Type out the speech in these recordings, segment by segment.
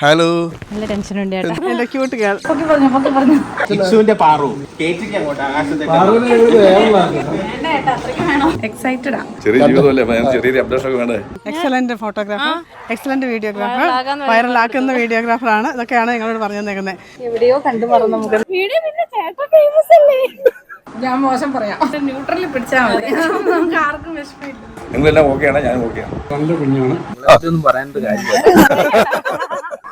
Hello നല്ല tension ഉണ്ട് excellent photographer excellent videographer വൈറലാക്കുന്ന വീഡിയോഗ്രാഫർ ആണ്. ഇതൊക്കെയാണ് ഞങ്ങളോട് പറഞ്ഞു തന്നേക്കുന്നത് എവിടെയോ കണ്ടു മറന്നു നമുക്ക്. വീഡിയോ പിന്നെ ചേട്ടൻ ഫേമസ് അല്ലേ? ഞാൻ മോശം പറയാം. ന്യൂട്രലിൽ പിടിച്ചാൽ മതി. നമുക്ക് ആർക്കും വിഷമമില്ല നിങ്ങളെല്ലാം ഓക്കെയാണ് ഞാൻ ഓക്കെയാണ് നല്ല കുഞ്ഞാണ്. പറയാനുള്ള കാര്യമില്ല.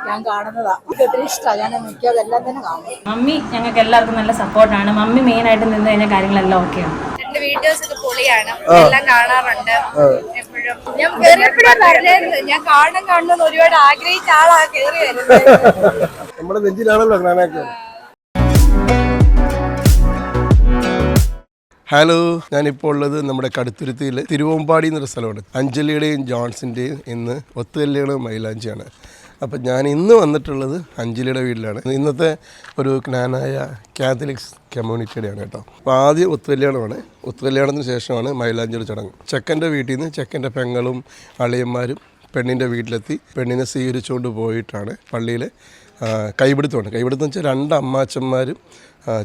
ഞാൻ കാണുന്നതാ. എനിക്ക് ഒത്തിരി ഇഷ്ടമാണ് ഞാൻ മിക്കവാറും എല്ലാം തന്നെ കാണും. മമ്മി ഞങ്ങൾക്ക് എല്ലാവർക്കും നല്ല സപ്പോർട്ടാണ് മമ്മി മെയിൻ ആയിട്ട് നിന്ന് കഴിഞ്ഞാൽ കാര്യങ്ങളെല്ലാം ഓക്കെയാണ് എന്റെ വീഡിയോസ് ഒക്കെ പൊളിയാണ്. എല്ലാം കാണാറുണ്ട്. എപ്പോഴും. ഞാൻ കേറിയപ്പോഴും വരലായിരുന്നു ഞാൻ കാണണം കാണണമെന്ന് ഒരുപാട് ആഗ്രഹിച്ച ആളാ കേറി വരുന്നത്. നമ്മുടെ നെഞ്ചിലാണല്ലോ ഹലോ ഞാനിപ്പോൾ ഉള്ളത് നമ്മുടെ കടുത്തുരുത്തിയിൽ തിരുവമ്പാടി എന്നൊരു സ്ഥലമാണ് അഞ്ജലിയുടെയും ജോൺസിന്റെയും ഇന്ന് ഒത്തുകല്യാണം മൈലാഞ്ചിയാണ്. അപ്പം ഞാൻ ഇന്ന് വന്നിട്ടുള്ളത് അഞ്ജലിയുടെ വീട്ടിലാണ്. ഇന്നത്തെ ഒരു ജ്ഞാനായ കാത്തലിക്സ് കമ്മ്യൂണിറ്റിയുടെയാണ് കേട്ടോ. അപ്പോൾ ആദ്യം ഒത്തുകല്യാണമാണ് ഒത്തുകല്യാണത്തിന് ശേഷമാണ് മൈലാഞ്ചലി ചടങ്ങ്. ചെക്കന്റെ വീട്ടിൽ നിന്ന് ചെക്കന്റെ പെങ്ങളും അളിയന്മാരും പെണ്ണിന്റെ വീട്ടിലെത്തി പെണ്ണിനെ സ്വീകരിച്ചുകൊണ്ട് പോയിട്ടാണ് പള്ളിയിൽ കൈപിടുത്തമാണ് കൈപിടുത്തം വെച്ചാൽ രണ്ട് അമ്മാച്ചന്മാരും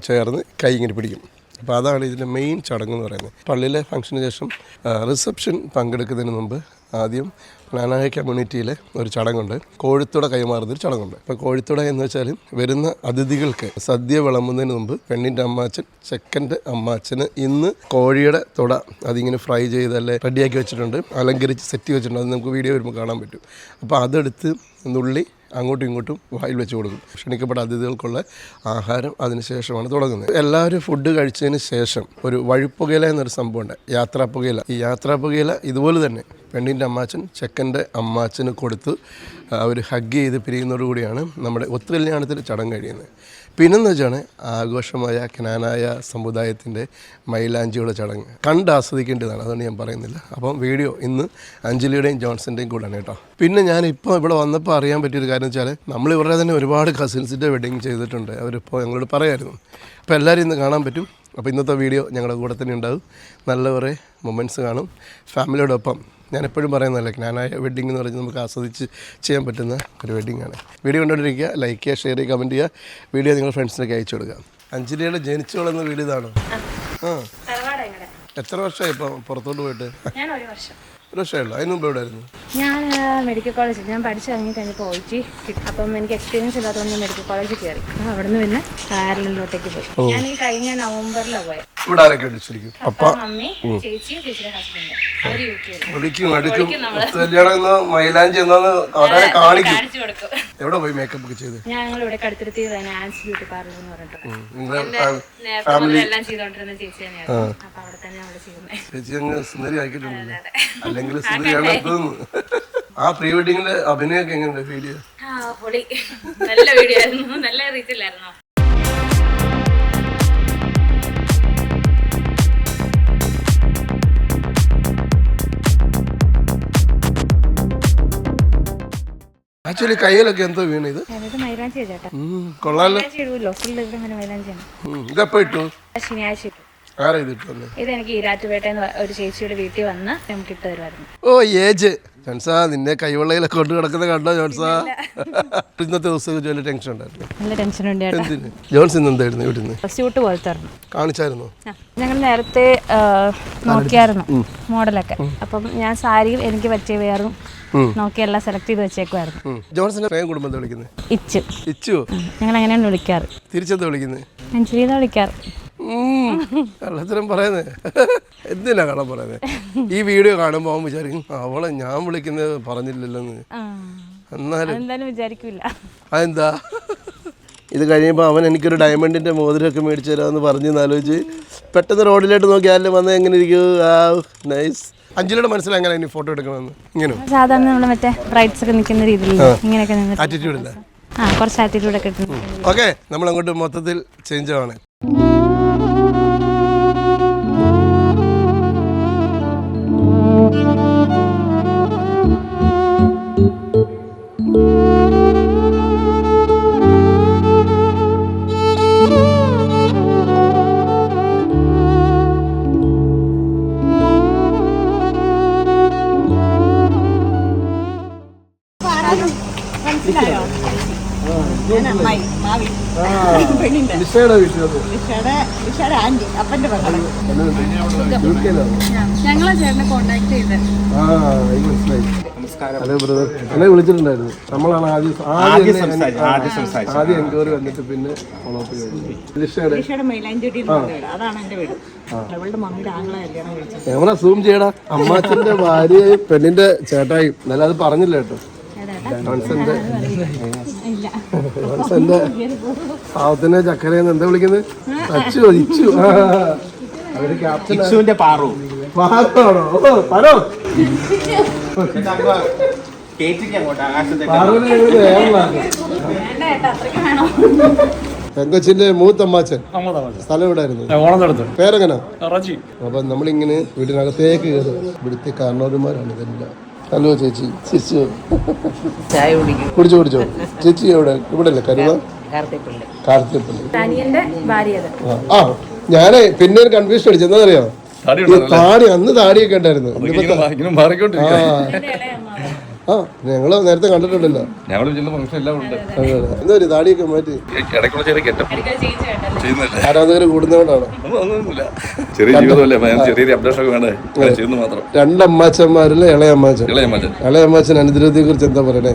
ചേർന്ന് കൈ ഇങ്ങനെ പിടിക്കും. അപ്പോൾ അതാണ് ഇതിന്റെ മെയിൻ ചടങ്ങ് എന്ന് പറയുന്നത്. പള്ളിയിലെ ഫംഗ്ഷന് ശേഷം റിസപ്ഷൻ പങ്കെടുക്കുന്നതിന് മുമ്പ് ആദ്യം പ്ലാനായ കമ്മ്യൂണിറ്റിയിലെ ഒരു ചടങ്ങുണ്ട്. കോഴിത്തുട കൈമാറുന്നൊരു ചടങ്ങുണ്ട്. അപ്പോൾ കോഴിത്തുട എന്ന് വെച്ചാൽ വരുന്ന അതിഥികൾക്ക് സദ്യ വിളമ്പുന്നതിന് മുമ്പ് പെണ്ണിന്റെ അമ്മാച്ചൻ ചെക്കന്റെ അമ്മാച്ചന് ഇന്ന് കോഴിയുടെ തുട അതിങ്ങനെ ഫ്രൈ ചെയ്തല്ലേ റെഡിയാക്കി വെച്ചിട്ടുണ്ട്. അലങ്കരിച്ച് സെറ്റ് വെച്ചിട്ടുണ്ട്. അത് നമുക്ക് വീഡിയോ വരുമ്പോൾ കാണാൻ പറ്റും. അപ്പോൾ അതെടുത്ത് നുള്ളി അങ്ങോട്ടും ഇങ്ങോട്ടും വായിൽ വെച്ച് കൊടുക്കും. ക്ഷണിക്കപ്പെട്ട അതിഥികൾക്കുള്ള ആഹാരം അതിനുശേഷമാണ് തുടങ്ങുന്നത്. എല്ലാവരും ഫുഡ് കഴിച്ചതിന് ശേഷം ഒരു വഴിപ്പുകയില എന്നൊരു സംഭവമുണ്ട്. യാത്രാപ്പുകയില. ഈ യാത്രാപ്പുകയില ഇതുപോലെ തന്നെ. പെണ്ണിന്റെ അമ്മാച്ചൻ ചെക്കന്റെ അമ്മാച്ചന് കൊടുത്ത് അവർ ഹഗ് ചെയ്ത് പിരിയുന്നതോടുകൂടിയാണ് നമ്മുടെ ഒത്തുകല്യാണത്തിൽ ചടങ്ങ് കഴിയുന്നത്. പിന്നെന്ന് വെച്ചാണ് ആഘോഷമായ കനാനായ സമുദായത്തിന്റെ മൈലാഞ്ചിയുടെ ചടങ്ങ്. കണ്ട് ആസ്വദിക്കേണ്ടതാണ് അതുകൊണ്ട് ഞാൻ പറയുന്നില്ല. അപ്പം വീഡിയോ ഇന്ന് അഞ്ജലിയുടെയും ജോൺസന്റെയും കൂടെയാണ് കേട്ടോ. പിന്നെ ഞാൻ ഇപ്പോൾ ഇവിടെ വന്നപ്പോൾ അറിയാൻ പറ്റിയൊരു കാര്യം വെച്ചാൽ നമ്മൾ ഇവരുടെ തന്നെ ഒരുപാട് കസിൻസിന്റെ വെഡിങ് ചെയ്തിട്ടുണ്ട്. അവരിപ്പോൾ ഞങ്ങളോട് പറയായിരുന്നു. അപ്പോൾ എല്ലാവരും ഇന്ന് കാണാൻ പറ്റും. അപ്പോൾ ഇന്നത്തെ വീഡിയോ ഞങ്ങളുടെ കൂടെ തന്നെ ഉണ്ടാകും. നല്ല കുറേ മൊമെന്റ്സ് കാണും. ഫാമിലിയോടൊപ്പം ഞാൻ എപ്പോഴും പറയുന്നതല്ലേ ജ്ഞാനായ വെഡിങ് എന്ന് പറഞ്ഞാൽ നമുക്ക് ആസ്വദിച്ച് ചെയ്യാൻ പറ്റുന്ന ഒരു വെഡിങ് ആണ്. വീഡിയോ കണ്ടുകൊണ്ടിരിക്കുക ലൈക്ക് ചെയ്യുക ഷെയർ ചെയ്യുക കമന്റ് ചെയ്യുക. വീഡിയോ നിങ്ങളുടെ ഫ്രണ്ട്സിനൊക്കെ അയച്ചു കൊടുക്കുക. അഞ്ജലിയുടെ ജനിച്ചു വളർന്ന വീട് ഇതാണോ? ആ. എത്ര വർഷമായി ഇപ്പം പുറത്തോട്ട് പോയിട്ട്? ഞാൻ ഒരു വർഷമേ അതിന് മുമ്പ് ഞാൻ മെഡിക്കൽ കോളേജിൽ ഞാൻ പഠിച്ചു ഇറങ്ങി കഴിഞ്ഞപ്പോൾ ഒഴിച്ച് അപ്പം എനിക്ക് എക്സ്പീരിയൻസ് ഇല്ലാത്തതുകൊണ്ട് ഞാൻ മെഡിക്കൽ കോളേജിൽ കയറി അപ്പം അവിടെ നിന്ന് പിന്നെ കാരലിലോട്ടേക്ക് പോയി. ഞാൻ ഈ കഴിഞ്ഞ നവംബറിലാണ് പോയത് ഇവിടെ ആരൊക്കെ അടിച്ചിരിക്കും പപ്പ വിളിക്കും അടുക്കും. കല്യാണം എന്നോ മൈലാഞ്ചി എന്നാന്ന് അവരെ കാണിക്കും. എവിടെ പോയി മേക്കപ്പ് ഒക്കെ ചെയ്ത്? ചേച്ചി അങ്ങ് സുന്ദരി ആക്കിയിട്ടുണ്ടല്ലോ അല്ലെങ്കിൽ സുന്ദരിയാണ് തോന്നുന്നു ആ പ്രീ വെഡിങ്ങിന്റെ അഭിനയൊക്കെ എങ്ങനെയുണ്ട് ഫീൽ ആ പൊളി. നല്ല വീഡിയോ ആയിരുന്നു. നല്ല റീച്ചിലായിരുന്നു ആക്ച്വലി കയ്യിലൊക്കെ എന്തോ വീണ് ഇത് കൊള്ളാലോ. ഇതെപ്പോ ഇട്ടു? ശനിയാഴ്ച ആരാ ഇത് ഇട്ടു? ഇത് എനിക്ക് ഈരാറ്റുപേട്ട ഒരു ചേച്ചിയുടെ വീട്ടിൽ വന്ന് നമുക്ക് ഇട്ട് തരുമായിരുന്നു ഓ ഏജ്. ജോൺസാ നിന്നെ കൈവെള്ളയിലൊക്കെ കൊണ്ട് കിടക്കുന്ന കണ്ടോ ജോൺസാ? ഇന്നത്തെ ദിവസം ജോലി ടെൻഷൻ ഉണ്ടായിരുന്നു. നല്ല ടെൻഷൻ ഉണ്ട് ചേട്ടാ. എന്തിന്? ജോൺസ് ഇന്ന് എന്തായിരുന്നു ഇവിടെ സ്യൂട്ട് പോലത്തെ കാണിച്ചായിരുന്നു? ഞങ്ങൾ നേരത്തെ ആ, നോക്കിയായിരുന്നു മോഡലൊക്കെ. അപ്പം ഞാൻ സാരിയും എനിക്ക് പറ്റിയ വേറും നോക്കി എല്ലാം സെലക്ട് ചെയ്ത് വെച്ചേക്കുമായിരുന്നു. ജോൺസിന്റെ പ്രേം കുടുംബം എന്താ വിളിക്കുന്നത് ഇച്ചു. ഇച്ചു ഞങ്ങൾ അങ്ങനെയാണ് വിളിക്കാറ്. തിരിച്ചെന്താ വിളിക്കുന്നത് അഞ്ജലിന്ന് വിളിക്കാറ്. കള്ളത്തരം പറയുന്നേ. എന്തിനാ കള്ളം പറയുന്നത് ഈ വീഡിയോ കാണുമ്പോൾ അവൻ വിചാരിക്കും അവളെ ഞാൻ വിളിക്കുന്നത് പറഞ്ഞില്ലല്ലോന്ന്. എന്നാലും വിചാരിക്കില്ല അതെന്താ? ഇത് കഴിയുമ്പോൾ അവൻ എനിക്കൊരു ഡയമണ്ടിന്റെ മോതിരമൊക്കെ മേടിച്ചു തരാമെന്ന് പറഞ്ഞു ആലോചിച്ച് പെട്ടെന്ന് റോഡിലോട്ട് നോക്കി ആരും വന്ന് എങ്ങനെ ഇരിക്കും? ആ നൈസ്. മനസ്സിൽ ഇനി ഫോട്ടോ എടുക്കണമെന്ന്? ഇങ്ങനെ? സാധാരണ നമ്മൾ മറ്റേ ഒക്കെ നിൽക്കുന്ന രീതിയിൽ ഇങ്ങനെയൊക്കെ ആറ്റിറ്റ്യൂഡ് ഇല്ല? ആ കുറച്ച് ആറ്റിറ്റ്യൂഡ് ഒക്കെ ഇട്ട് ഓക്കെ നമ്മൾ അങ്ങോട്ട് മൊത്തത്തിൽ ചേഞ്ച് ആണ്. നിഷയുടെ വീട്ടിലത്. ആന്റി അപ്പന്റെ ഞങ്ങളെ ചേട്ടനെ കോണ്ടാക്ട് ചെയ്ത്. ആ എനിക്ക് മനസ്സിലായി. ഹലോ ബ്രദർ എന്നെ വിളിച്ചിട്ടുണ്ടായിരുന്നു. നമ്മളാണ് ആദ്യം ആദ്യം ആദ്യം. എൻക്വയറി വന്നിട്ട് പിന്നെ ഫോളോ അപ്പ് ചെയ്തു. എവിടെ സൂം ചെയ്യടാ? അമ്മാച്ചന്റെ ഭാര്യയും പെണ്ണിന്റെ ചേട്ടായും. എന്നാലും അത് പറഞ്ഞില്ല കേട്ടോ. ജോൺസന്റെ പാവത്തിന്റെ ചക്കരയെന്ന് എന്താ വിളിക്കുന്നത്? അച്ചു ഇച്ചു. അവർ ക്യാപ്റ്റൻ പാറു. പാറോ. പെങ്കൊച്ചിന്റെ മൂത്തമ്മാച്ചൻ. സ്ഥലം എവിടായിരുന്നു? ഓണത്തെടുത്ത് പേരെങ്ങനെ? അപ്പൊ നമ്മളിങ്ങനെ വീടിനകത്തേക്ക് കയറും. ഇവിടുത്തെ കാരണവന്മാരാണ് ഇതെല്ലാം. ഹലോ ചേച്ചി. ചേച്ചി ചായ കുടിക്കും. കുടിച്ചോ കുടിച്ചോ. ചേച്ചി എവിടെ? ഇവിടെ അല്ലേ കരുവ കാർത്തിപ്പള്ളി ആ. ആ ഞാനേ പിന്നെ ഒരു കൺഫ്യൂഷൻ അടിച്ചു. എന്താ അറിയോ താടി അന്ന് താടിയൊക്കെ ഉണ്ടായിരുന്നു. ആ. ആ ഞങ്ങൾ നേരത്തെ കണ്ടിട്ടുണ്ടല്ലോ. ഞങ്ങൾ ഫംഗ്ഷൻ എല്ലാം ഉണ്ട്. എന്താ ഒരു താടിയൊക്കെ മാറ്റി? ഇടയ്ക്കുള്ള ചെറിയ ചെയ്യുന്നില്ല. ആരാധകർ കൂടുന്നതുകൊണ്ടാണ്? ഒന്നും ഒന്നുമില്ല. ചെറിയ ജീവിതമല്ലേ ചെറിയൊരു അപ്ഡേഷൻ ഒക്കെ വേണ്ടേ അങ്ങനെ ചെയ്യുന്നു മാത്രം. രണ്ടമ്മാച്ചന്മാരിലെ ഇളയ അമ്മാച്ചൻ ഇളയ അമ്മാച്ചൻ. അനുദ്രവത്തെ കുറിച്ച് എന്താ പറയണേ?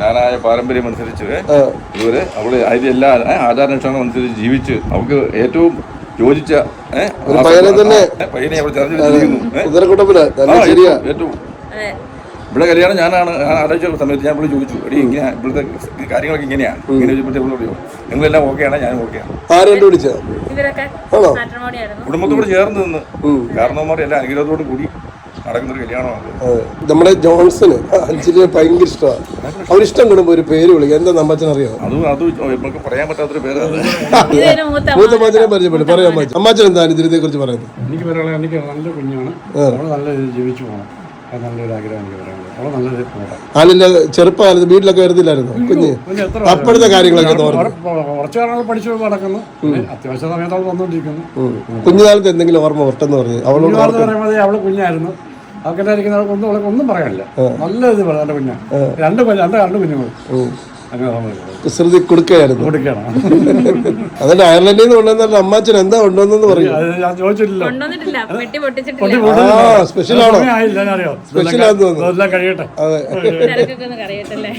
ഞാനായ പാരമ്പര്യം അനുസരിച്ച് ആ. ഇതുവരെ അവൾ അതിന്റെ എല്ലാ ആചാരാനുഷ്ഠാനം അനുസരിച്ച് ജീവിച്ച് അവൾക്ക് ഏറ്റവും യോജിച്ച പയ്യനെ തന്നെ. പയ്യനെ അവൾ ചെറിയ ഏറ്റവും ഇവിടെ കല്യാണം ഞാനാണ് ഞാൻ ആലോചിച്ച സമയത്ത് ഞാൻ ഇവിടെ ചോദിച്ചു എടി ഇങ്ങനെ ഇവിടുത്തെ കാര്യങ്ങളൊക്കെ ഇങ്ങനെയാണ് ഇങ്ങനെ ചോദിച്ചപ്പോഴത്തെ ഇവിടെ നിങ്ങളെല്ലാം ഓക്കെയാണ് ഞാൻ ഓക്കെയാണ് കുടുംബത്തോട് ചേർന്ന് നിന്ന്. കാരണവന്മാർ എല്ലാം അനുഗ്രഹത്തോടും കൂടി നടക്കുന്നൊരു കല്യാണമാണ് നമ്മുടെ ജോൺസന് അഞ്ചിന് ഭയങ്കര ഇഷ്ടമാണ്. അവരിഷ്ടം കിടുമ്പോ ഒരു പേര് വിളിക്കുക എന്താ നമ്മച്ചൻ അറിയോ അത് അത് നമുക്ക് പറയാൻ പറ്റാത്തൊരു പേര് മൂത്ത പരിചയപ്പെടും. പറയാൻ പറ്റും അമ്മാച്ചൻ എന്താ ദരിദ്രത്തെ കുറിച്ച് പറയുന്നത്? എനിക്ക് പറയാനുള്ളത് എനിക്ക് നല്ല കുഞ്ഞാണ്. നല്ല രീതിയിൽ ജീവിച്ചു പോകണം നല്ലൊരു ആഗ്രഹം എനിക്ക് പറയാനുള്ളത്. അവൾ നല്ല ചെറുപ്പമായിരുന്നു വീട്ടിലൊക്കെ വരുന്നില്ലായിരുന്നു? കുഞ്ഞ് അപ്പോഴത്തെ കാര്യങ്ങളൊക്കെ കുറച്ച് കാലങ്ങൾ പഠിച്ചു നടക്കുന്നു. അത്യാവശ്യ സമയത്ത് അവൾ വന്നുകൊണ്ടിരിക്കുന്നു കുഞ്ഞുകാലത്ത് എന്തെങ്കിലും ഓർമ്മ ഒട്ടെന്ന് പറഞ്ഞു അവളോട് കുഞ്ഞുകാലത്ത് പറയുമ്പോൾ അവൾ കുഞ്ഞായിരുന്നു. അവൾക്കെന്നെ ഇരിക്കുന്ന ഒന്നും ഒന്നും പറയാനില്ല. നല്ല ഇത് പറഞ്ഞു എന്റെ കുഞ്ഞാ. രണ്ട് കുഞ്ഞ് എന്റെ രണ്ട് കുഞ്ഞുങ്ങൾ. കുസൃതി കൊടുക്കുകയായിരുന്നു. കൊടുക്കണം എന്നിട്ട് അയർലൻഡിൽ നിന്ന് കൊണ്ടുവന്ന അമ്മാച്ചൻ എന്താ കൊണ്ടുവന്നെന്ന് പറയും. ഞാൻ കൊണ്ടുവന്നിട്ടില്ല പെട്ടി പൊട്ടിച്ചിട്ടില്ല. ആ സ്പെഷ്യൽ ആണോ? ആയില്ല സ്പെഷ്യൽ ആണെന്ന് തോന്നുന്നു. കഴിയട്ടെ. അതെ. തിരക്കൊക്കെ ഒന്ന് കറിയട്ടല്ലേ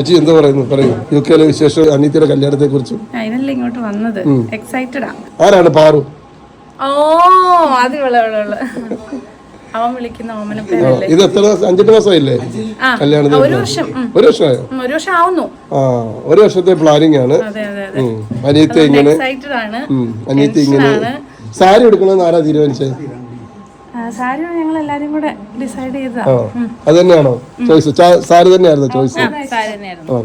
ചേച്ചി എന്താ പറയുന്നു? പറയൂ. യു കെയിലെ വിശേഷം അനീത്തിയുടെ കല്യാണത്തെ കുറിച്ച് അതിനല്ലേ ഇങ്ങോട്ട് വന്നത്. എക്സൈറ്റഡ് ആരാണ് പാറു? ഓ അത്. അവൻ വിളിക്കുന്ന ഓമന ഇത് എത്ര ദിവസം അഞ്ചെട്ട് മാസമായില്ലേ? കല്യാണം ഒരു വർഷം. ഒരു വർഷമായോ? ഒരു വർഷം ആവുന്നു. ആ ഒരു വർഷത്തെ പ്ലാനിങ് ആണ്. അനിയത്തെ. ഇങ്ങനെ അനിയത്തെ. ഇങ്ങനെ സാരി എടുക്കണമെന്ന് ആരാ തീരുമാനിച്ചത്? സാരി ഞങ്ങൾ എല്ലാരും കൂടെ ഡിസൈഡ് അത് തന്നെയാണോ ചോയ്സ് സാരി തന്നെയായിരുന്നു ചോയ്സ്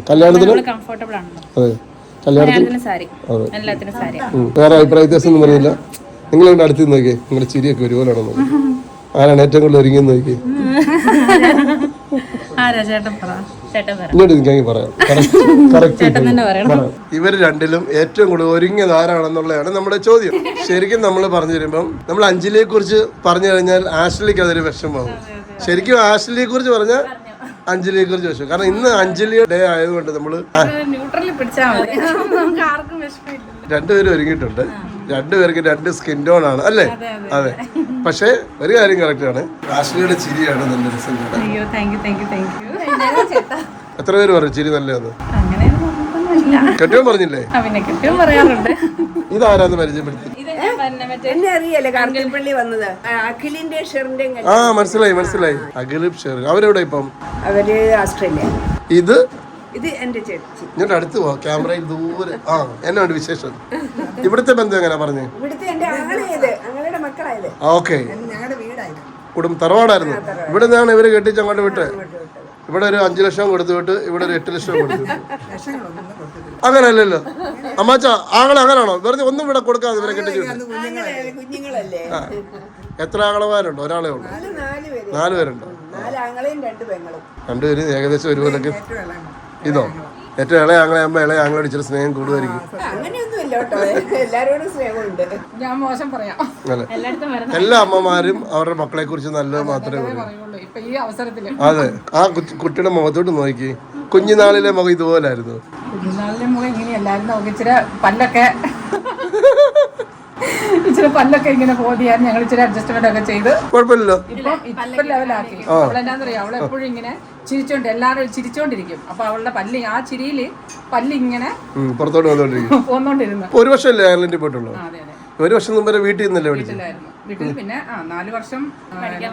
കല്യാണത്തിന്? കംഫർട്ടബിൾ അതെ. കല്യാണത്തിന്? കല്യാണത്തിന് സാരി. എല്ലാത്തിനും സാരി. വേറെ അഭിപ്രായ വ്യത്യാസം ഒന്നും പറയുന്നില്ല. നിങ്ങൾ ഇവിടെ അടുത്ത് നോക്കിയേ. നിങ്ങളുടെ ചിരിയൊക്കെ ഒരുപോലെയാണോ നോക്കി ആരാണ് ഏറ്റവും കൂടുതൽ ഒരുങ്ങി നോക്കി ആരാ ചേട്ടൻ പറ? ഇവർ രണ്ടിലും ഏറ്റവും കൂടുതൽ ഒരുങ്ങിയത് ആരാണെന്നുള്ളതാണ് നമ്മുടെ ചോദ്യം. ശരിക്കും നമ്മൾ പറഞ്ഞു തരുമ്പം നമ്മൾ അഞ്ജലിയെ കുറിച്ച് പറഞ്ഞു കഴിഞ്ഞാൽ ആശ്ലിക്ക് അതൊരു വിഷമമാകും ശരിക്കും ആശ്ലിയെ കുറിച്ച് പറഞ്ഞാൽ അഞ്ജലിയെ കുറിച്ച് വിഷമം. കാരണം ഇന്ന് അഞ്ജലിയുടെ ഡേ ആയതുകൊണ്ട് വിഷമമില്ല രണ്ടുപേരും ഒരുങ്ങിയിട്ടുണ്ട്. രണ്ടുപേർക്ക് രണ്ട് സ്കിൻ ടോൺ ആണ് അല്ലേ? അതെ പക്ഷേ ഒരു കാര്യം കറക്റ്റ് ആണ്. ആശ്ലിയുടെ ചിരിയാണ് നല്ല രസം കൂടെ അയ്യോ thank you thank you thank you എത്ര പേര് പറഞ്ഞു? ചിരി നല്ലത്. കെട്ടിയോ പറഞ്ഞില്ലേ? ആ, പിന്നെ കിട്ടിയും പറയാറുണ്ട്. ഇതാരാന്ന് പരിചയപ്പെടുത്തി? ഞാൻ എന്നെ അറിയല്ലേ വന്നത്? അഖിലിന്റെ ഷെറിന്റെ ആ മനസ്സിലായി മനസ്സിലായി. അഖിലിബ് ഷെർ അവരെവിടെ ഇപ്പം? അവർ ഓസ്ട്രേലിയ ഇത്? ഇത് എന്റെ ചേച്ചി. ഇങ്ങോട്ട് അടുത്ത് പോ ക്യാമറയിൽ ദൂരെ. ആ എന്നാണ് വിശേഷം? ഇവിടുത്തെ ബന്ധം എങ്ങനെ പറഞ്ഞു? ഇവിടുത്തെ എന്റെ ആങ്ങളായത് ആങ്ങളുടെ മക്കളായത്. ഓക്കെ. ഞങ്ങളുടെ വീടായിരുന്നു. കുടുംബം തറവാടായിരുന്നു. ഇവിടെ നിന്നാണ് ഇവർ കെട്ടിച്ച് അങ്ങോട്ട് വിട്ട് ഇവിടെ ഒരു അഞ്ചു ലക്ഷം കൊടുത്തുവിട്ട് ഇവിടെ ഒരു എട്ട് ലക്ഷം കൊടുത്തു അങ്ങനെയല്ലല്ലോ അമ്മാച്ച ആങ്ങളെ അങ്ങനാണോ? വെറുതെ ഒന്നും ഇവിടെ കൊടുക്കാതെ ഇവരെ ആ. എത്ര ആങ്ങളമാരുണ്ടോ? ഒരാളെ ഉള്ളൂ. അത് നാല് പേര്. നാല് പേരുണ്ടോ? നാലാങ്ങളെയും രണ്ട് പെങ്ങളും. രണ്ടുപേരും ഏകദേശം ഒരുപോലൊക്കെ ഇതോ ഏറ്റവും ഇളയ ആങ്ങളെ. അമ്മ ഇളയ ആങ്ങളോട് ഇച്ചിരി സ്നേഹം കൂടുതലായിരിക്കും എല്ലാ അമ്മമാരും അവരുടെ മക്കളെ കുറിച്ച് നല്ലത് മാത്രമേ പറയൂ ഈ അവസരത്തിൽ. അതെ. ആ കുട്ടിയുടെ മുഖത്തോട്ട് നോക്കി. കുഞ്ഞുനാളിലെ മുഖം ഇതുപോലായിരുന്നു. കുഞ്ഞുനാളിലെ മുഖം ഇങ്ങനെയല്ലായിരുന്നു. ഇച്ചിരി പല്ലൊക്കെ ഇച്ചിരി പല്ലൊക്കെ ഇങ്ങനെ പോതിയായിരുന്നു. ഞങ്ങൾ ഇച്ചിരി അഡ്ജസ്റ്റ്മെന്റ് ഒക്കെ ചെയ്ത്. കുഴപ്പമില്ലല്ലോ? ഇപ്പം ലെവലാക്കി അവളെന്നാന്നറിയാം അവൾ എപ്പോഴും ഇങ്ങനെ ചിരിച്ചോണ്ട് എല്ലാവരും ചിരിച്ചോണ്ടിരിക്കും. അപ്പൊ അവളുടെ പല്ല് ആ ചിരിയിൽ പല്ല് ഇങ്ങനെ പുറത്തോട്ട് പോന്നോണ്ടിരുന്നു. ഒരു വർഷം അയർലൻഡിൽ പോയിട്ടുള്ളൂ? അതെ അതെ. ഒരു വർഷം മുമ്പ് വരെ വീട്ടിൽ നിന്നല്ലേ പഠിച്ചത്? വീട്ടിലായിരുന്നു. വീട്ടിൽ പിന്നെ ആ നാല് വർഷം ആ, പഠിക്കാൻ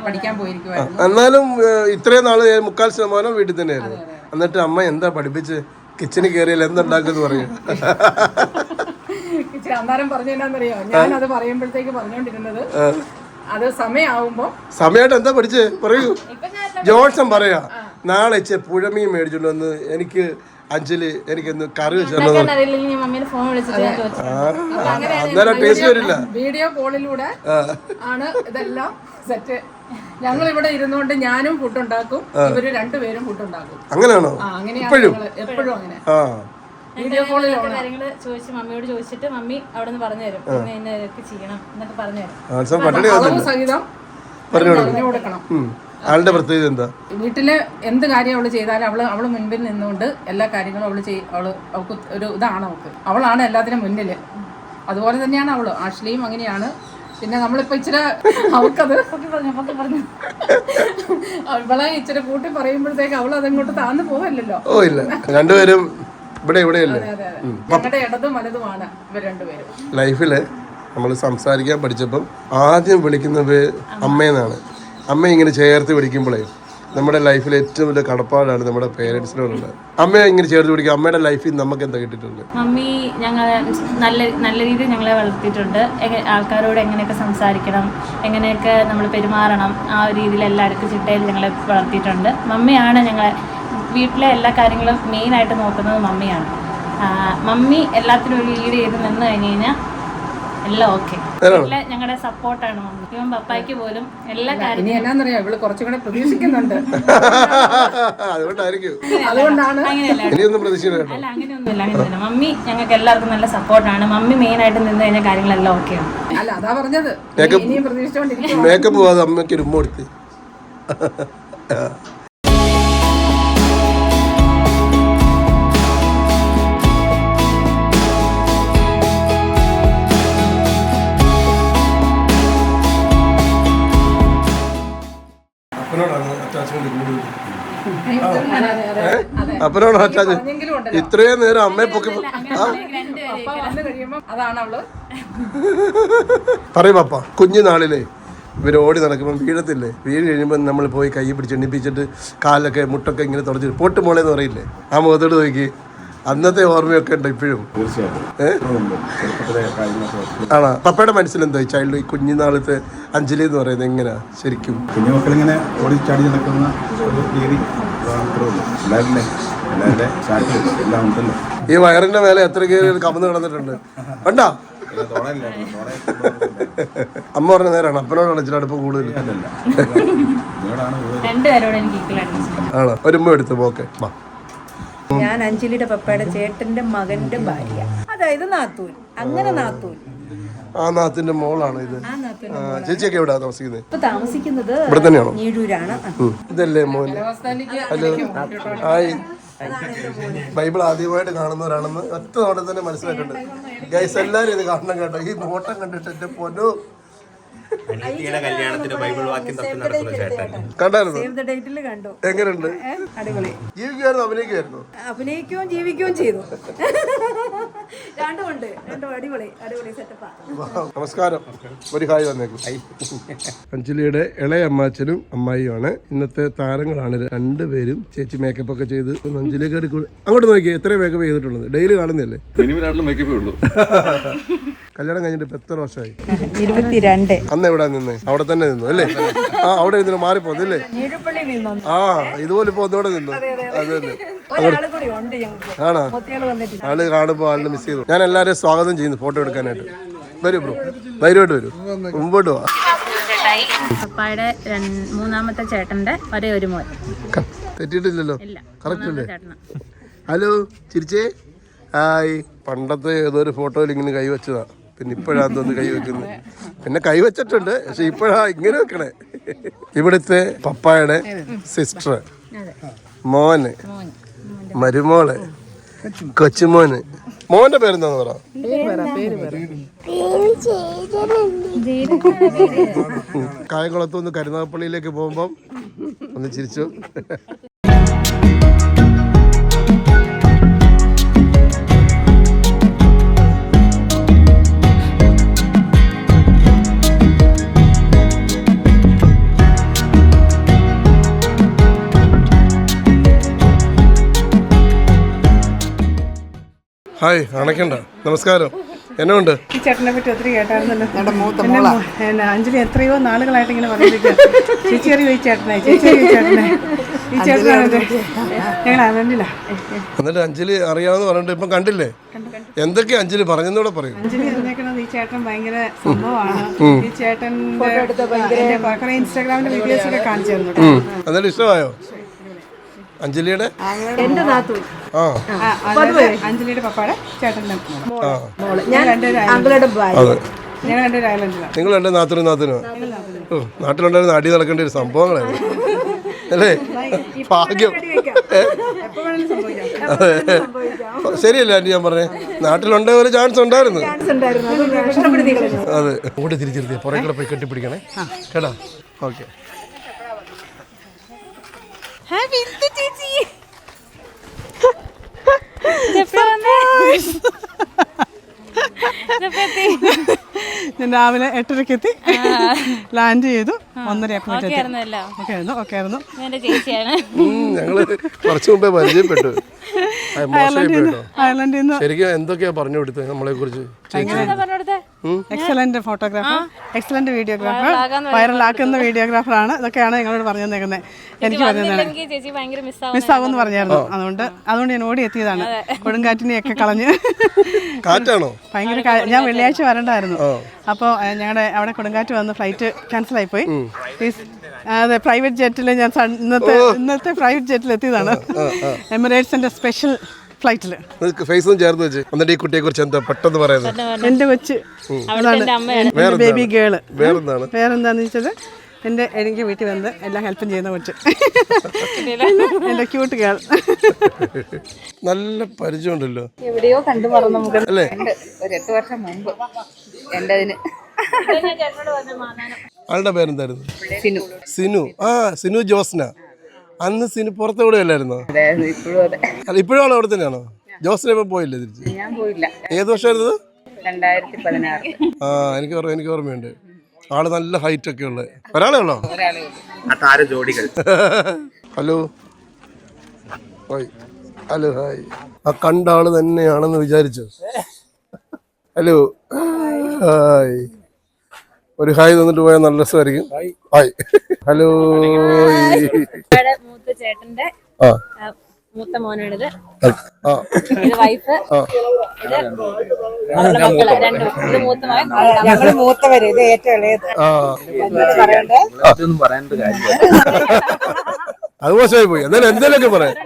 എന്നാലും ഏഹ്, ഇത്രയും നാൾ മുക്കാൽ ശതമാനം വീട്ടിൽ തന്നെയായിരുന്നു. എന്നിട്ട് അമ്മ എന്താ പഠിപ്പിച്ച്? കിച്ചണിൽ കയറിയാൽ എന്തുണ്ടാക്കുന്നു പറയും. ഇച്ചിരി അന്നേരം പറഞ്ഞെന്നാന്നറിയോ ഞാൻ അത് പറയുമ്പോഴത്തേക്ക് അത് സമയമാവുമ്പോ സമയമായിട്ട് എന്താ പഠിച്ചേ? പറയൂ. ജോൺസൺ പറയാ നാളെ ഇച്ചെ പുഴമീൻ മേടിച്ചോണ്ട് വന്ന് എനിക്ക് അഞ്ചൽ എനിക്കൊന്ന് കറി അന്നേരം ടേസ്റ്റ് വരില്ല. വീഡിയോ കോളിലൂടെ ആണ് ഇതെല്ലാം സെറ്റ് ഞങ്ങൾ ഇവിടെ ഇരുന്നുകൊണ്ട് ഞാനും ഫുഡ് ഉണ്ടാക്കും ഇവർ രണ്ടുപേരും ഫുഡ് ഉണ്ടാക്കും അങ്ങനെയാണോ എപ്പോഴും എപ്പോഴും അങ്ങനെ. ആ. വീഡിയോ കോളിൽ കാര്യങ്ങൾ ചോദിച്ച് മമ്മിയോട് ചോദിച്ചിട്ട് മമ്മി അവിടെ നിന്ന് പറഞ്ഞു തരും പിന്നെ ഇന്ന ഇതൊക്കെ ചെയ്യണം എന്നൊക്കെ പറഞ്ഞു തരും സഹിതം പറഞ്ഞു കൊടുക്കണം. ആളുടെ പ്രത്യേകത എന്താ? വീട്ടിലെ എന്ത് കാര്യം അവൾ ചെയ്താലും അവൾ അവൾ മുൻപിൽ നിന്നുകൊണ്ട് എല്ലാ കാര്യങ്ങളും അവൾ ചെയ് അവൾ അവൾക്ക് ഒരു ഇതാണ് അവൾക്ക്. അവളാണ് എല്ലാത്തിനും മുന്നിൽ. അതുപോലെ തന്നെയാണ് അവൾ. ആഷ്ലിയും അങ്ങനെയാണ്. പിന്നെ നമ്മളിപ്പോ ഇച്ചിരി അവൾക്കത് അവളെ ഇച്ചിരി കൂട്ടി പറയുമ്പോഴത്തേക്ക് അവൾ അതങ്ങോട്ട് താന്നു പോവല്ലോ ഓ ഇല്ല. രണ്ടുപേരും ഇവിടെ ഇവിടെയല്ലേ ഞങ്ങളുടെ ഇടതും വലതുമാണ് ഇവർ രണ്ടുപേരും. ലൈഫിൽ നമ്മൾ സംസാരിക്കാൻ പഠിച്ചപ്പം ആദ്യം വിളിക്കുന്നത് അമ്മയെന്നാണ് അമ്മ ഇങ്ങനെ ചേർത്ത് പിടിക്കുമ്പോഴേ നമ്മുടെ ലൈഫിൽ ഏറ്റവും വലിയ കടപ്പാടാണ് നമ്മുടെ പേരൻസിനോടുള്ളത് അമ്മയെ ഇങ്ങനെ ചേർത്ത് പിടിക്കുക അമ്മയുടെ ലൈഫിൽ നമുക്ക് എന്താ കിട്ടിയിട്ടുണ്ട്? മമ്മി ഞങ്ങളെ നല്ല നല്ല രീതിയിൽ ഞങ്ങളെ വളർത്തിയിട്ടുണ്ട്. ആൾക്കാരോട് എങ്ങനെയൊക്കെ സംസാരിക്കണം എങ്ങനെയൊക്കെ നമ്മൾ പെരുമാറണം ആ ഒരു രീതിയിൽ എല്ലാ ചിട്ടയിൽ ഞങ്ങളെ വളർത്തിയിട്ടുണ്ട്. മമ്മിയാണ് ഞങ്ങളെ വീട്ടിലെ എല്ലാ കാര്യങ്ങളും മെയിനായിട്ട് നോക്കുന്നത് മമ്മിയാണ്. മമ്മി എല്ലാത്തിനും ഒരു ലീഡ് ചെയ്ത് നിന്ന് കഴിഞ്ഞ് കഴിഞ്ഞാൽ എല്ലാം ഓക്കെ വീട്ടിലെ ഞങ്ങളുടെ സപ്പോർട്ടാണ് മമ്മി. ഇവൻ പപ്പായ്ക്ക് പോലും എല്ലാ ഇനി കാര്യത്തിനും എന്നാന്നറിയാം? ഇവൾ കുറച്ചും കൂടെ പ്രതീക്ഷിക്കുന്നുണ്ട്. അതുകൊണ്ടായിരിക്കും. അതുകൊണ്ടാണ്. അങ്ങനെയല്ല. ഇനിയൊന്നും പ്രതീക്ഷിക്കണം കേട്ടോ. അല്ല അങ്ങനെയൊന്നുമില്ല അങ്ങനെയൊന്നുമില്ല. മമ്മി ഞങ്ങൾക്ക് എല്ലാവർക്കും നല്ല സപ്പോർട്ടാണ് മമ്മി മെയിനായിട്ട് നിന്ന് കഴിഞ്ഞാൽ കാര്യങ്ങളെല്ലാം ഓക്കെയാണ് അല്ല അതാ പറഞ്ഞത്. ഇനി- ഇനിയും പ്രതീക്ഷിച്ചോണ്ടിരിക്കും മേക്കപ്പ് പോവാതെ അമ്മയ്ക്ക് ഒരു ഉമ്മ കൊടുത്ത് അപ്പനോട് അറ്റാച്ച് ഇത്രയും നേരം അമ്മയെ പൊക്കി പറയും അപ്പ കുഞ്ഞു കഴിയുമ്പോ അതാണ് അവൾ. പറയും പപ്പ കുഞ്ഞുനാളിലെ ഇവർ ഓടി നടക്കുമ്പോൾ വീഴത്തില്ലേ? വീണ് കഴിയുമ്പോൾ നമ്മൾ പോയി കൈ പിടിച്ച് എണ്ണിപ്പിച്ചിട്ട് കാലൊക്കെ മുട്ടൊക്കെ ഇങ്ങനെ തുടച്ച് പൊട്ട് മോളെന്ന് പറയില്ലേ? ആ മുഖത്തോട് നോക്കി. അന്നത്തെ ഓർമ്മയൊക്കെ ഉണ്ട് ഇപ്പോഴും? ആണോ? പപ്പയുടെ മനസ്സിലെന്തോ ചൈൽഡ് ഈ കുഞ്ഞുനാളത്തെ അഞ്ജലി എന്ന് പറയുന്നത് എങ്ങനെയാ ശരിക്കും? കുഞ്ഞുമക്കളിങ്ങനെ ഓടിച്ചാടി നടക്കുന്ന ഒരു രീതി. ഈ വയറിന്റെ വേല എത്ര കയറി കമന്ന് കിടന്നിട്ടുണ്ട്. വേണ്ട അമ്മ പറഞ്ഞ നേരാണ്. അപ്പനോട് അടച്ചിട്ട് അടുപ്പ് കൂടുതൽ. ആണോ? ഒരുമ്മ എടുത്തു ഓക്കെ. ഞാൻ അഞ്ജലിയുടെ പപ്പയുടെ ചേട്ടന്റെ മകന്റെ ഭാര്യ. അതായത് നാത്തൂൻ. അങ്ങനെ നാത്തൂൻ. ആ നാത്തിന്റെ മോളാണ് ഇത്. ചേച്ചിയൊക്കെ എവിടെയാ താമസിക്കുന്നത് ഇപ്പൊ താമസിക്കുന്നത് ഇവിടെ തന്നെയാണോ. ഇതല്ലേ മോൻ? ഹലോ. ഹായ്. ബൈബിൾ ആദ്യമായിട്ട് കാണുന്നവരാണെന്ന് ഒറ്റ തവണ തന്നെ മനസ്സിലായിട്ടുണ്ട് ഗൈസ് എല്ലാവരും ഇത് കാണണം കേട്ടോ. ഈ നോട്ടം കണ്ടിട്ട് എന്റെ പൊന്നു. അനിയത്തിയുടെ കല്യാണത്തിന് ബൈബിൾ വാക്യം തപ്പി നടക്കുന്ന ചേട്ടൻ. കണ്ടായിരുന്നു? ദ ഡേറ്റിൽ കണ്ടു. എങ്ങനെയുണ്ട്? അടിപൊളി. ജീവിക്കുമായിരുന്നു അഭിനയിക്കുമായിരുന്നു അഭിനയിക്കുകയും ജീവിക്കുകയും ചെയ്തു. രണ്ടുമുണ്ട് രണ്ടും അടിപൊളി. അടിപൊളി സെറ്റപ്പാ നമസ്കാരം. ഒരു ഹായ് വന്നേക്കും. അഞ്ജലിയുടെ ഇളയ അമ്മാച്ചനും അമ്മായിയുമാണ്. ഇന്നത്തെ താരങ്ങളാണ് രണ്ടുപേരും ചേച്ചി മേക്കപ്പ് ഒക്കെ ചെയ്ത് അഞ്ജലി അഞ്ജലിയൊക്കെ എടുക്കും അങ്ങോട്ട് നോക്കിയേ എത്ര മേക്കപ്പ് ചെയ്തിട്ടുള്ളത്? ഡെയിലി കാണുന്നില്ലേ? മിനിമം മേക്കപ്പേ ഉള്ളൂ. കല്യാണം കഴിഞ്ഞിട്ട് ഇപ്പൊ എത്ര വർഷമായി? ഇരുപത്തിരണ്ട്. അന്ന് എവിടെ നിന്ന്? അവിടെ തന്നെ നിന്നു അല്ലേ? ആ അവിടെ ഇരുന്നു മാറിപ്പോന്നല്ലേ ആ ഇതുപോലെ ഇപ്പൊ ഒന്നുകൂടെ നിന്നു. അതെ അതെ ആണോ? ആൾ കാണുമ്പോ ആളിനെ മിസ് ചെയ്തു. ഞാൻ എല്ലാവരെയും സ്വാഗതം ചെയ്യുന്നു ഫോട്ടോ എടുക്കാനായിട്ട്. വരൂ ബ്രോ ധൈര്യമായിട്ട് വരൂ. മുമ്പോട്ട് വാ. പപ്പായുടെ മൂന്നാമത്തെ ചേട്ടന്റെ ഒരേ ഒരു മോൻ. തെറ്റിയിട്ടില്ലല്ലോ? ഇല്ല. കറക്റ്റ് അല്ലേ? ഹലോ ചിരിച്ചേ? ഹായ്. പണ്ടത്തെ ഏതോ ഒരു ഫോട്ടോയിൽ ഇങ്ങനെ കൈവച്ചതാ പിന്നെ ഇപ്പോഴാണ് തോന്നുന്നു കൈ വെക്കുന്നത്. പിന്നെ കൈ വെച്ചിട്ടുണ്ട് പക്ഷെ ഇപ്പോഴാ ഇങ്ങനെ വെക്കണേ. ഇവിടുത്തെ പപ്പായുടെ സിസ്റ്റർ മോന് മരുമോൾ കൊച്ചുമോന്. മോന്റെ പേരെന്താന്ന് പറ? കായംകുളത്തുനിന്ന് കരുനാഗപ്പള്ളിയിലേക്ക് പോകുമ്പം ഒന്ന് ചിരിച്ചു. ഹായ് അണക്കണ്ട. നമസ്കാരം. എന്നെ ഉണ്ട് ഈ ചേട്ടനെ പറ്റി ഒത്തിരി കേട്ടായിരുന്നല്ലോ. എന്നെ അഞ്ജലി എത്രയോ നാളുകളായിട്ട് ഇങ്ങനെ പറഞ്ഞിരിക്കുക ചേച്ചി അറിയോ ഈ ചേട്ടനെ? ചേച്ചി അറിയോ ചേട്ടനെ? ഈ ചേട്ടനാണ് ഞങ്ങൾ അറിഞ്ഞില്ല എന്നിട്ട് അഞ്ജലി അറിയാമെന്ന് പറഞ്ഞിട്ട് ഇപ്പം കണ്ടില്ലേ? എന്തൊക്കെ അഞ്ജലി പറഞ്ഞെന്നൂടെ പറയും. അഞ്ജലി അറിഞ്ഞേക്കണത് ഈ ചേട്ടൻ ഭയങ്കര സംഭവമാണ്. ഈ ചേട്ടൻ ഇൻസ്റ്റാഗ്രാമിന്റെ വീഡിയോസ് ഒക്കെ കാണിച്ചു തന്നു ഉം. എന്നിട്ട് ഇഷ്ടമായോ? അഞ്ജലിയുടെ? എന്റെ നാത്തു ആ. അഞ്ജലിയുടെ പപ്പാടെ ചേട്ടന്റെ ഞാൻ അങ്കിളുടെ ഭാര്യ. നിങ്ങൾ രണ്ടു നാത്തിനും നാത്തിനോ. നാട്ടിലുണ്ടായിരുന്ന അടി നടക്കേണ്ട ഒരു സംഭവങ്ങളായിരുന്നു അല്ലേ? ഭാഗ്യം. എപ്പോ വേണമെങ്കിലും സംഭവിക്കാം. അതെ. ശരിയല്ലേ ആന്റി ഞാൻ പറഞ്ഞേ? നാട്ടിലുണ്ടേ ഒരു ചാൻസ് ഉണ്ടായിരുന്നു. അതെ. കൂടെ തിരിച്ചിരുത്തി പുറകെ പോയി കെട്ടിപ്പിടിക്കണേ. കേടാ okay. Ha bildi dedi. Depreme. Depreme. ഞാൻ രാവിലെ എട്ടരയ്ക്ക് എത്തി ലാൻഡ് ചെയ്തു. ഒന്നര ആയപ്പോഴേക്കും എത്തി ആയിരുന്നല്ലോ. ഓക്കെ ആയിരുന്നു ഓക്കെ ആയിരുന്നു. ഞങ്ങൾ കുറച്ചു മുമ്പേ പരിചയപ്പെട്ടു. അയർലൻഡിൽ നിന്ന് ശരിക്കും എന്തൊക്കെയാ പറഞ്ഞു കൊടുത്തത് നമ്മളെ കുറിച്ച്? എക്സലന്റ് ഫോട്ടോഗ്രാഫർ എക്സലന്റ് വീഡിയോഗ്രാഫർ വൈറലാക്കുന്ന വീഡിയോഗ്രാഫറാണ് ഇതൊക്കെയാണ് ഞങ്ങളോട് പറഞ്ഞു തന്നേക്കുന്നത് എനിക്ക് പറഞ്ഞു മിസ്സാകുമെന്ന് പറഞ്ഞായിരുന്നു. അതുകൊണ്ട് അതുകൊണ്ട് ഞാൻ ഓടി എത്തിയതാണ് കൊടുങ്കാറ്റിനെയൊക്കെ കളഞ്ഞ്. കാറ്റാണോ? ഭയങ്കര ഞാൻ വെള്ളിയാഴ്ച വരണ്ടായിരുന്നു. അപ്പോൾ ഞങ്ങളുടെ അവിടെ കൊടുങ്കാറ്റ് വന്ന് ഫ്ലൈറ്റ് ക്യാൻസൽ ആയി പോയി അതെ പ്രൈവറ്റ് ജെറ്റിൽ ഞാൻ ഇന്നത്തെ ഇന്നത്തെ പ്രൈവറ്റ് ജെറ്റിൽ എത്തിയതാണ്. എമിറേറ്റ്സിന്റെ സ്പെഷ്യൽ ഫ്ലൈറ്റിൽ ഫേസും ചേർത്ത് വെച്ച്. എന്നിട്ട് ഈ കുട്ടിയെ കുറിച്ച് എന്താ പെട്ടെന്ന് പറയുന്നത്? എന്റെ കൊച്ച് ബേബി ഗേൾ വേറെന്താണ്? വേറെന്താന്ന് വെച്ചത് എന്റെ എനിക്ക് വീട്ടിൽ വന്ന് എല്ലാം ഹെൽപ്പും ചെയ്യുന്ന കൊച്ച്. എന്റെ ക്യൂട്ട് ഗേൾ നല്ല പരിചയമുണ്ടല്ലോ. എവിടെയോ കണ്ടു മറന്നു നമുക്ക് അല്ലേ? ഒരു എട്ട് വർഷം മുമ്പ് എന്റെ അതിന് ആളുടെ പേരെന്തായിരുന്നു? സിനു. സിനു. ആ സിനു ജോസ്ന. അന്ന് സിനു പുറത്തെവിടെ അല്ലായിരുന്നോ? ഇപ്പോഴും ആൾ അവിടെ തന്നെയാണോ? ജോസ്ന ഇപ്പൊ പോയില്ലേ തിരിച്ച്? ഞാൻ പോയില്ല. ഏത് വർഷമായിരുന്നു രണ്ടായിരത്തി പതിനാറ്. ആ എനിക്ക് ഓർമ്മ എനിക്ക് ഓർമ്മയുണ്ട്. ആൾ നല്ല ഹൈറ്റ് ഒക്കെ ഉള്ളത് ഒരാളേ ഉള്ളോ ആ താര ജോഡികൾ ഹലോ. ഹായ്. Hello hi. ആ കണ്ട ആൾ തന്നെയാണെന്ന് വിചാരിച്ചു? ഹലോ. ഹായ്. ഒരു ഹായ് തന്നിട്ട് പോയാൽ നല്ല രസമായിരിക്കും. ഹായ്. ഹലോ. മൂത്ത ചേട്ടന്റെ ആ, മൂത്ത മോനാണിത്. ഇത് വൈഫ്. ഇത് അവളുടെ മക്കൾ രണ്ടും ഇത് മൂത്ത മകൻ ഞങ്ങൾ മൂത്തവര്. ഇത് ഏറ്റവും ഇളയത്. ആ. അതൊന്നും പറയാനൊരു കാര്യമില്ല. അത് മോശമായി പോയി എന്നാലും എന്തേലൊക്കെ പറയാം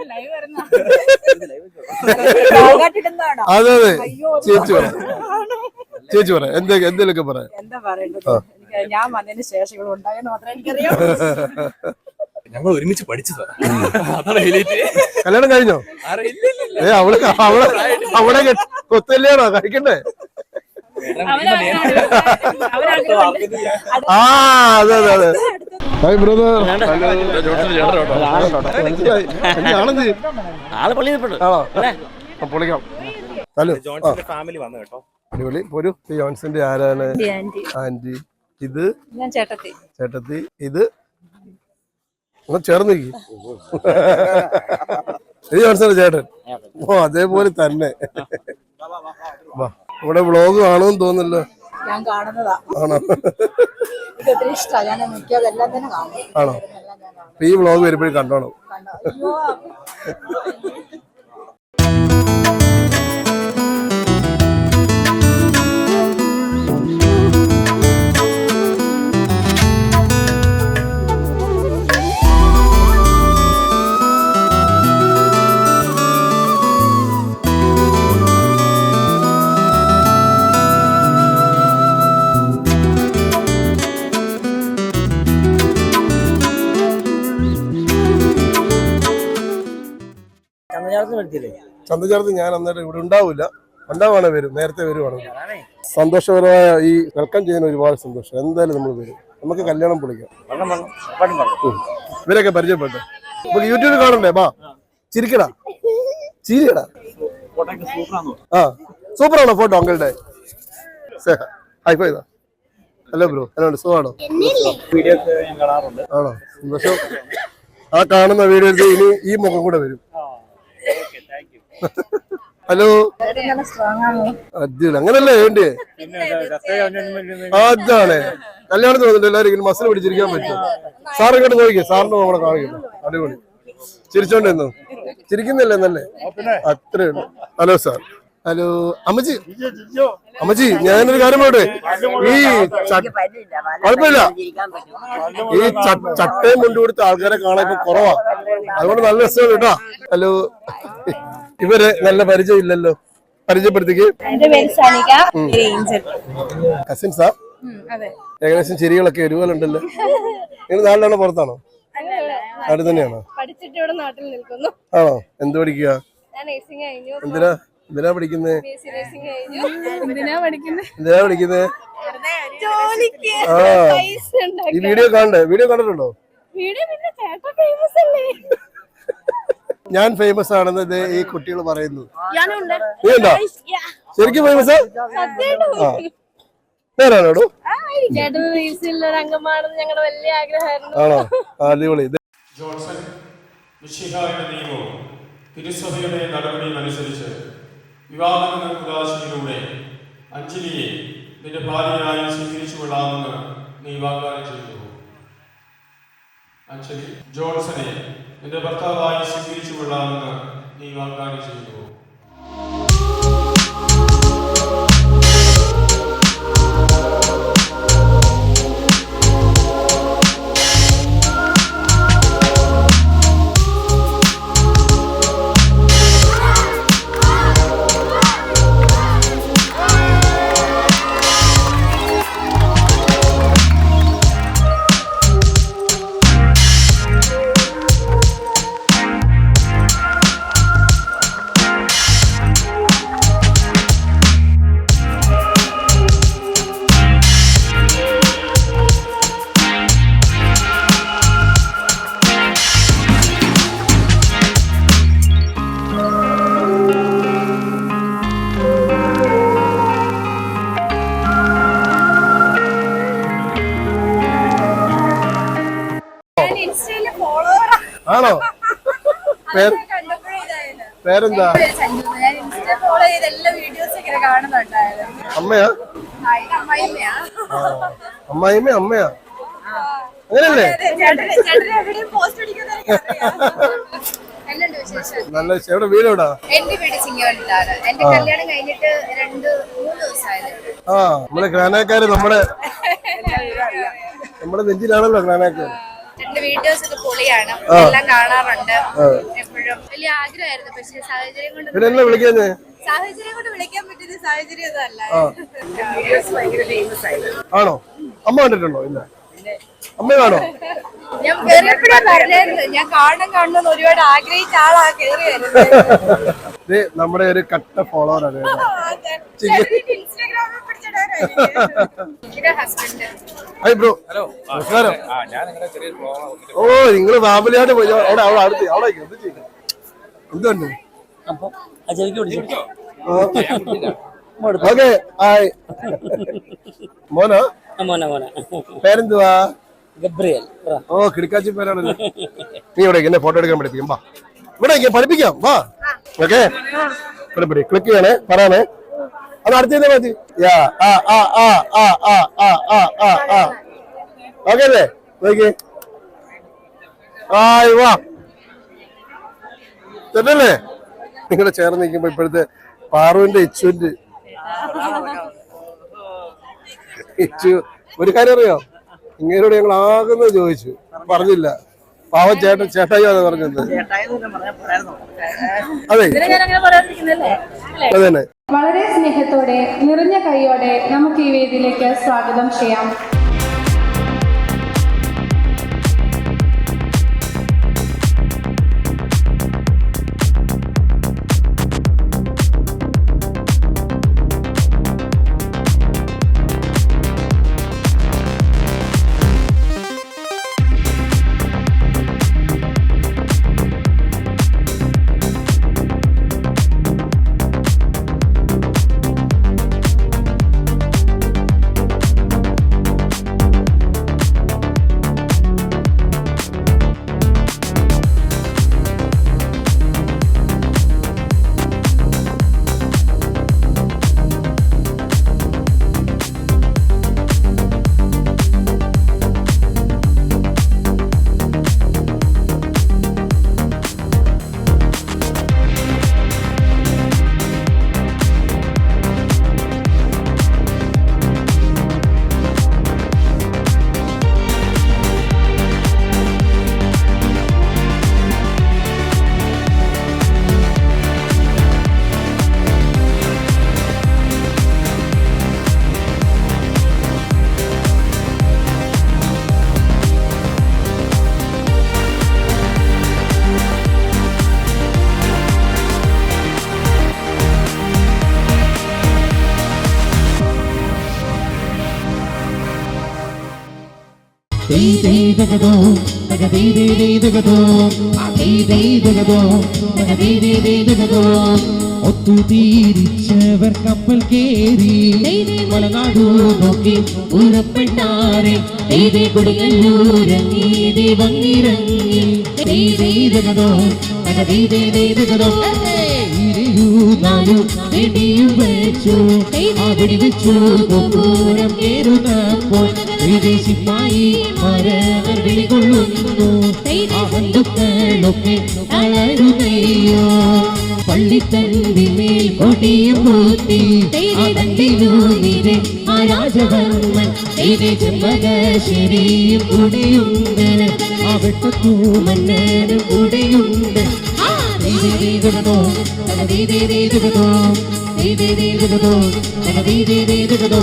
അതെ അതെ. ചേച്ചി പറ. ചേച്ചി പറ. എന്തൊക്കെ എന്തേലൊക്കെ പറയാം എന്താ പറയേണ്ടത്? എനിക്ക് ഞാൻ വന്നതിന് ശേഷം ഇവിടെ ഉണ്ടായെന്ന് മാത്രമേ എനിക്കറിയാം. ഞങ്ങൾ ഒരുമിച്ച് പഠിച്ചതാ. അതാണ് ഹൈലൈറ്റ്. കല്യാണം കഴിഞ്ഞോ? ഏ അവൾ അവളെ അവളെ കഴിക്കണ്ടേ? ആ അതെ അതെ അതെ. ഹായ് ബ്രദർ അടിപൊളി. പോരൂ. ഈ ജോൺസന്റെ ആരാണ്? ആന്റി. ഇത് ഞാൻ ചേട്ടത്തി. ചേട്ടത്തി. ഇത് ഒന്ന് ചേർന്ന് നിക്ക്. മനസ്സിലായി ചേട്ടൻ. ഓ അതേപോലെ തന്നെ. ഇവിടെ വ്ളോഗ് കാണുമെന്ന് തോന്നുന്നല്ലോ. ഞാൻ കാണുന്നതാ. ആണോ? എനിക്ക് ഒത്തിരി ഇഷ്ടമാണ് ഞാൻ മിക്കത് എല്ലാം തന്നെ കാണും. ആണോ? ഈ വ്ളോഗ് വരുമ്പോഴും കണ്ടോണം. ചന്തചാർത്ത് ഞാൻ അന്നേരം ഇവിടെ ഉണ്ടാവില്ല. ഉണ്ടാവാണ് വരും നേരത്തെ വരുവാണ്. സന്തോഷപരമായ ഈ വെൽക്കം ചെയ്യുന്ന ഒരുപാട് സന്തോഷം. എന്തായാലും നമ്മൾ വരും. നമുക്ക് കല്യാണം പൊളിക്കാം. ഇവരൊക്കെ പരിചയപ്പെട്ടെ. നമുക്ക് യൂട്യൂബിൽ കാണണ്ടേ? ബാ ചിരിക്കടാ. ചിരിയടാ. ആ സൂപ്പറാണോ ഫോട്ടോ അങ്കിളുടെ? High five hello bro hello സുഖമാണോ? ആണോ? സന്തോഷം. ആ കാണുന്ന വീഡിയോ ഇനി ഈ മുഖം കൂടെ വരും. ഹലോ. അടിപൊളി. അങ്ങനല്ലേ വേണ്ടേ? അതാണ്. കല്യാണത്തിന് വന്നിട്ട് എല്ലാവരും ഇങ്ങനെ മസിൽ പിടിച്ചിരിക്കാൻ പറ്റും സാർ ഇങ്ങോട്ട് സാറിന്റെ നമ്മളെ കാണിക്കുന്നു. അടിപൊളി. ചിരിച്ചോണ്ടെന്നു ചിരിക്കുന്നില്ലേ എന്നല്ലേ അത്രേ ഉള്ളൂ. Hello sir. ഹലോ അമ്മച്ചി. അമ്മച്ചി ഞാനൊരു കാര്യം പറയട്ടെ? ഈ കുഴപ്പമില്ല. ഈ ചട്ടയും കൊണ്ടുകൊടുത്ത ആൾക്കാരെ കാണാൻ ഇപ്പൊ കുറവാ. അതുകൊണ്ട് നല്ല രസമാണ് കേട്ടോ. ഹലോ. ഇവർ നല്ല പരിചയം ഇല്ലല്ലോ പരിചയപ്പെടുത്തിക്ക് കസിൻസാ അതെ. ഏകദേശം ചെരികളൊക്കെ ഒരുപോലെ ഉണ്ടല്ലോ നിങ്ങൾ നാട്ടിലാണോ പുറത്താണോ? നാട്ടിൽ തന്നെയാണോ? പഠിച്ചിട്ട് ഇവിടെ നാട്ടിൽ നിൽക്കുന്നു. ആണോ? എന്ത് പഠിക്കുക? എന്തിനാ? എന്തിനാ പഠിക്കുന്നേ? എന്തിനാ പഠിക്കുന്നേ? ആ. ഈ വീഡിയോ കാണണ്ടേ വീഡിയോ കണ്ടിട്ടുണ്ടോ? വീഡിയോ പിന്നെ ചേട്ടൻ ഫേമസ് അല്ലേ? ഞാൻ ഫേമസ് ആണെന്ന് ഈ കുട്ടികൾ പറയുന്നു. ഞാനുണ്ട്. നീ ഉണ്ടോ ശരിക്കും ഫേമസ് ആഗ്രഹമായിരുന്നു. ആണോ? അടിപൊളി. ജോൺസൺ നിയമവും തിരുസഭയുടെ നടപടിയും അനുസരിച്ച് വിവാഹമെന്ന കുദാശയിലൂടെ അഞ്ജലിയെ നിന്റെ ഭാര്യയായി സ്വീകരിച്ചു കൊള്ളാമെന്ന് നീ വാഗ്ദാനം ചെയ്തു. അഞ്ജലി ജോൺസനെ നിന്റെ ഭർത്താവായി സ്വീകരിച്ചു കൊള്ളാമെന്ന് നീ വാഗ്ദാനം ചെയ്തു ഇങ്ങനെ പേരെന്താ അമ്മയാ? അമ്മായിമ്മ അമ്മയാ? അങ്ങനല്ലേ നല്ല. എവിടെ? വീട് എവിടാ എന്റെ വീട് ചിങ്ങവനത്താണ് എന്റെ കല്യാണം കഴിഞ്ഞിട്ട് രണ്ട് മൂന്ന് ദിവസമായത്. ആ നമ്മുടെ ഗ്രാനാക്കാര് നമ്മുടെ നമ്മുടെ നെഞ്ചിലാണല്ലോ ഗ്രാനാക്കാര്. എന്റെ വീഡിയോസ് ഒക്കെ പൊളിയാണ്. എല്ലാം കാണാറുണ്ട് എപ്പോഴും. വലിയ ആഗ്രഹമായിരുന്നു പക്ഷേ സാഹചര്യം കൊണ്ട് പിന്നെ സാഹചര്യം കൊണ്ട് വിളിക്കാൻ പറ്റുന്ന സാഹചര്യം ആണോ? അമ്മ കണ്ടിട്ടുണ്ടോ ഇല്ല അമ്മ കാണോ? ഞാൻ കേറിയപ്പോഴേ പറഞ്ഞായിരുന്നു ഞാൻ കാണണം കാണണം ഒരുപാട് ആഗ്രഹിച്ച ആളാ കേറിയായിരുന്നു നമ്മുടെ ഒരു കട്ട ഫോളോവർ ആണ് ഹായ് ബ്രോ. ഹലോ. നമസ്കാരം. ഓ നിങ്ങൾ ഫാമിലിയായിട്ട് പോയി. അവിടെ അവിടെ അടുത്ത് അവിടെ. എന്ത് ചെയ്യുന്നു എന്തുണ്ട് ഓക്കെ ഹായ്. മോന? പേരെന്തുവാ? ഗബ്രിയൽ ഓ കിടക്കാച്ചി പേരാണല്ലോ നീ ഇവിടെ എന്നെ ഫോട്ടോ എടുക്കാൻ പഠിപ്പിക്കും വാ. ഇവിടെ പഠിപ്പിക്കാം വാ. ഓക്കെ. ക്ലിക്ക് ചെയ്യണേ പറയാനേ അത് അടുത്തതിനെ മതി. യാ ആ ആ ആ ആ ആ ആ ആ ആ ആ. ഓക്കെ അല്ലേ നോക്കി ആ വാ. തെറ്റല്ലേ? നിങ്ങളെ ചേർന്ന് നിൽക്കുമ്പോ ഇപ്പോഴത്തെ പാറുവിന്റെ ഇച്ചുവിന്റെ ഇച്ചു ഒരു കാര്യം അറിയോ? ഇങ്ങനോട് ഞങ്ങൾ ആകുന്നത് ചോദിച്ചു. പറഞ്ഞില്ല. പാവം ചേട്ടൻ ചേട്ടായിയാണ് പറഞ്ഞത് അതെ. ഞാൻ വളരെ സ്നേഹത്തോടെ നിറഞ്ഞ കൈയോടെ നമുക്ക് ഈ വേദിയിലേക്ക് സ്വാഗതം ചെയ്യാം. ദഗതോ ദഗതീ ദഗതോ അതീ ദഗതോ ദഗതീ ദഗതോ ഒത്തുതീരിച്ചവർ കപ്പൽ കേറി മലനാടു നോക്കി ഉറപ്പെട്ടാരെ എയ്തേ കുടിയല്ലൂരങ്ങി ദൈവങ്ങിറങ്ങി ദൈതകതോ ദൈതകതോ നാലു വെടിയും വെച്ചു ആ വെടി വെച്ചു പൂരം കേറുന്നപ്പോൾ വിദേശിപ്പായി മരവർ വിളികൊള്ളുന്നു. ബന്ധുക്കളൊക്കെ തളരുകയോ പള്ളിത്തണ്ടിമേൽ കൊടിയം പൂത്തി ആ രാജധർമ്മൻ ശരിയും കൂടെയുണ്ട്. അവട്ടൂമന്നനും കൂടെയുണ്ട്. ദീദീദീദോ ദീദീദീദീദോ ദീദീദീദോ ദീദീദീദീദോ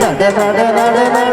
da da da